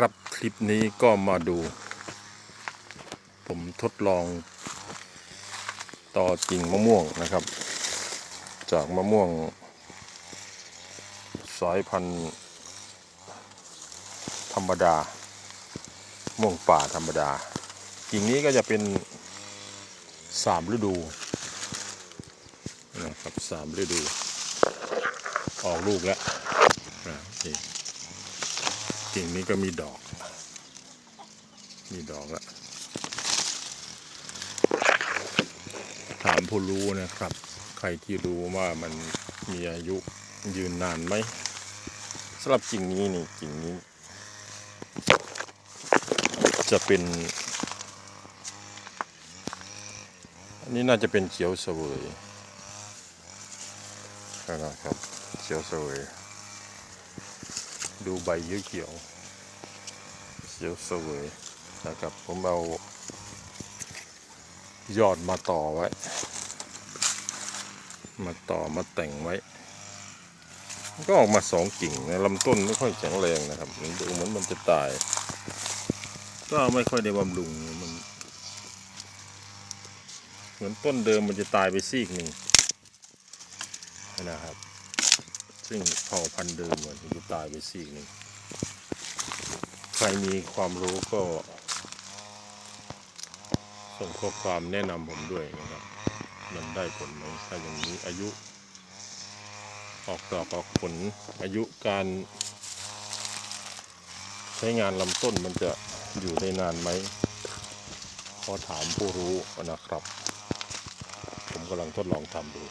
ครับคลิปนี้ก็มาดู ผมทดลอง ต่อกิ่งมะม่วงนะครับ จากมะม่วง สายพันธุ์ ธรรมดา ม่วงป่าธรรมดา กิ่งนี้ก็จะเป็นสามฤดูนะครับสามฤดู ออกลูกแล้วนะนี่ กิ่งนี้ก็มีดอก มีดอกล้วถามผู้รู้นะครับ ใครที่รู้ว่ามันมีอายุยืนนานไหมสำหรับกิ่งนี้นี่กิ่งนี้ จะเป็น อันนี้น่าจะเป็นเขียวเสวยนะครับเขียวเสวย ดูใบเขียวเขียวเสวยนะครับ ผมเอายอดมาต่อไว้ มาต่อมาแต่งไว้ ก็ออกมาสองกิ่งนะลำต้นไม่ค่อยแข็งแรงนะครับมันดูเหมือนมันจะตาย ก็ไม่ค่อยได้บำรุงมันเหมือนต้นเดิมมันจะตายไปซีกหนึ่งนะครับ ซึ่งเผ่าพันธุ์เดิมมันจะตายไปซีกหนึ่งใครมีความรู้ก็ ส่งข้อความแนะนำผมด้วยนะครับ มันได้ผลไหมถ้าอย่างนี้อายุ ออกดอกออกผลอายุการใช้งานลำต้นมันจะอยู่ได้นานไหมขอถามผู้รู้นะครับ ผมกำลังทดลองทำดู